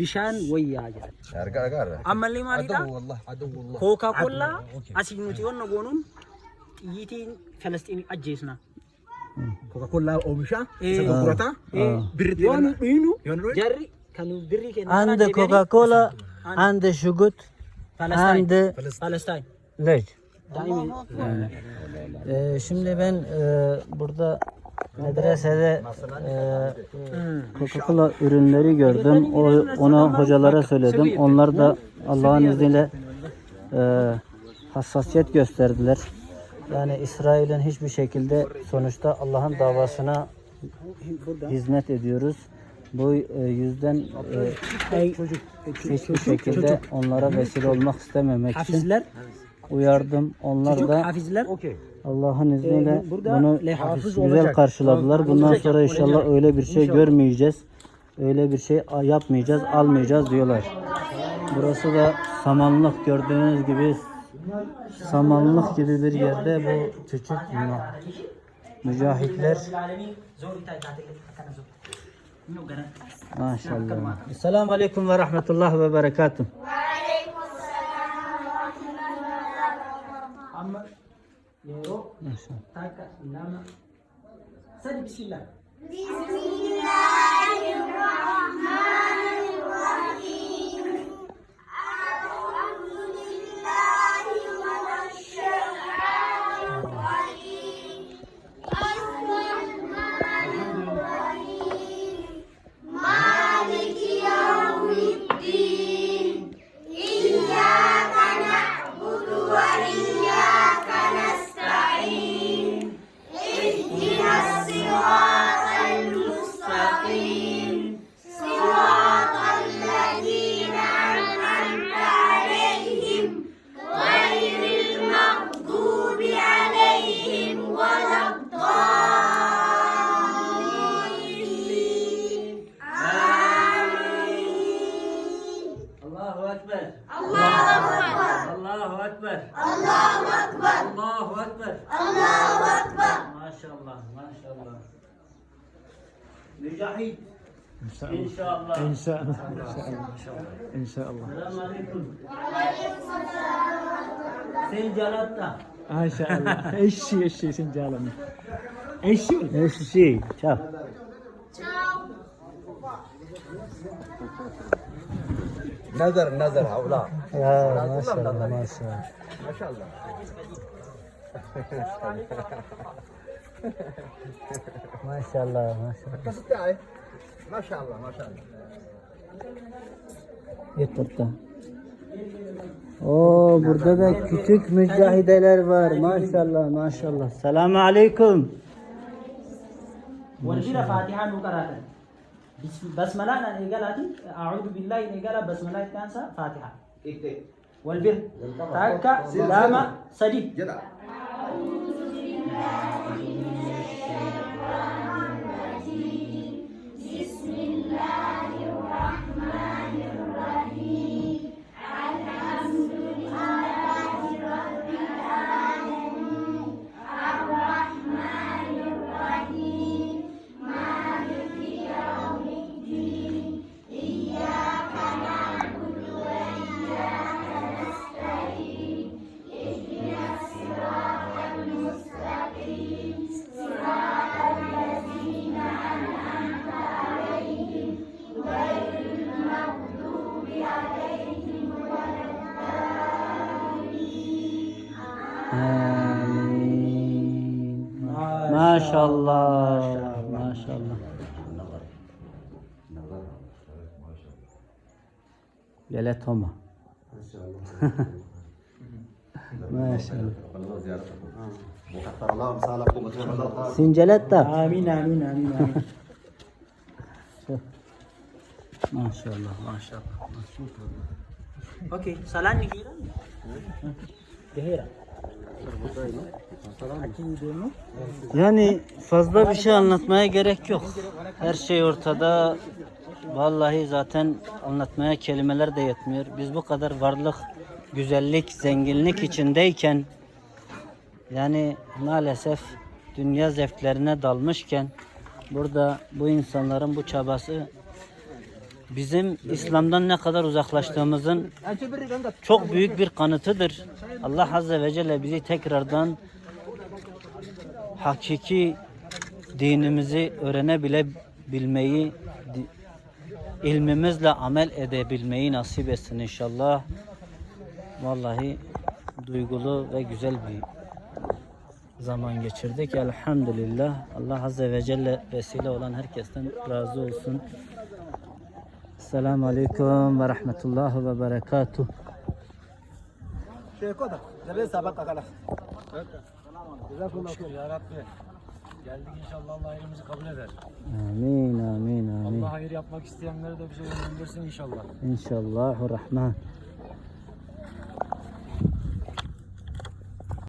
bishaan wayyaa jedhan. Gargaara gaara. Ammallee maalidha? Aduu wallah aduu wallah. Kookaa kollaa asii nuti wanna goonuun xiyyiitiin Falasxiinii ajjeesna. Coca-Cola oomisha. Eh. Isa gurgurata. Eh, Birritti Yoo nu dhiinu Yoo nu dhiinu? jarri kan birrii kennan And Coca-Cola and Sugut and Palestine. Lej. Daimi. Ee, şimdi ben e, burada medresede e, Coca-Cola ürünleri gördüm. O, onu hocalara söyledim. Onlar da Allah'ın izniyle e, hassasiyet gösterdiler. Yani İsrail'in hiçbir şekilde sonuçta Allah'ın davasına hizmet ediyoruz. Bu e, yüzden e, hiçbir şekilde onlara vesile olmak istememek için Hafizler. uyardım. Onlar Çocuk da hafizler. Allah'ın izniyle Ee, bunu güzel olacak. karşıladılar. Bundan Olacak, sonra inşallah olacak. öyle bir şey İnşallah. görmeyeceğiz. Öyle bir şey yapmayacağız, almayacağız diyorlar. Burası da samanlık gördüğünüz gibi samanlık gibi bir yerde bu küçük mü- mücahitler maşallah. Selamun aleyküm ve rahmetullah ve berekatuhu. Nero, taka, nama. Sadi bismillah. Bismillah. Ekber. Maşallah, maşallah. Mücahit. İnşallah. İnşallah. İnşallah. Selamun aleyküm. Sen Calat'ta. İnşallah. Eşi eşi Sincalan'ın. Eşi. Eşi. Çal. Nazar nazar havla. Ya maşallah, maşallah. Maşallah. Maşallah, maşallah. Kasıt ay. Maşallah maşallah. Git burada. Oo burada da küçük mücahideler var. Maşallah, maşallah. Selamun aleyküm. والبيرة فاتحة نقرأ بسملة أنا إيجالاتي أعوذ بالله إن إيجالا بسملة كانسا فاتحة والبر تاكا لاما سدي Amin. Maşallah. Maşallah. Gele Toma. Maşallah. Sinceletta. Amin amin amin amin. Maşallah maşallah. Okey, salam Nijer'e mi? Yani fazla bir şey anlatmaya gerek yok. Her şey ortada. Vallahi zaten anlatmaya kelimeler de yetmiyor. Biz bu kadar varlık, güzellik, zenginlik içindeyken yani maalesef dünya zevklerine dalmışken burada bu insanların bu çabası bizim İslam'dan ne kadar uzaklaştığımızın çok büyük bir kanıtıdır. Allah Azze ve Celle bizi tekrardan hakiki dinimizi öğrenebilebilmeyi, ilmimizle amel edebilmeyi nasip etsin inşallah. Vallahi duygulu ve güzel bir zaman geçirdik. Elhamdülillah. Allah Azze ve Celle vesile olan herkesten razı olsun. Selamun Aleyküm ve Rahmetullah ve Berekatuh. Geldik inşallah Allah hayrımızı kabul eder. Amin, amin, amin. Allah hayır yapmak isteyenleri de bize yönlendirsin inşallah. İnşallahurrahman.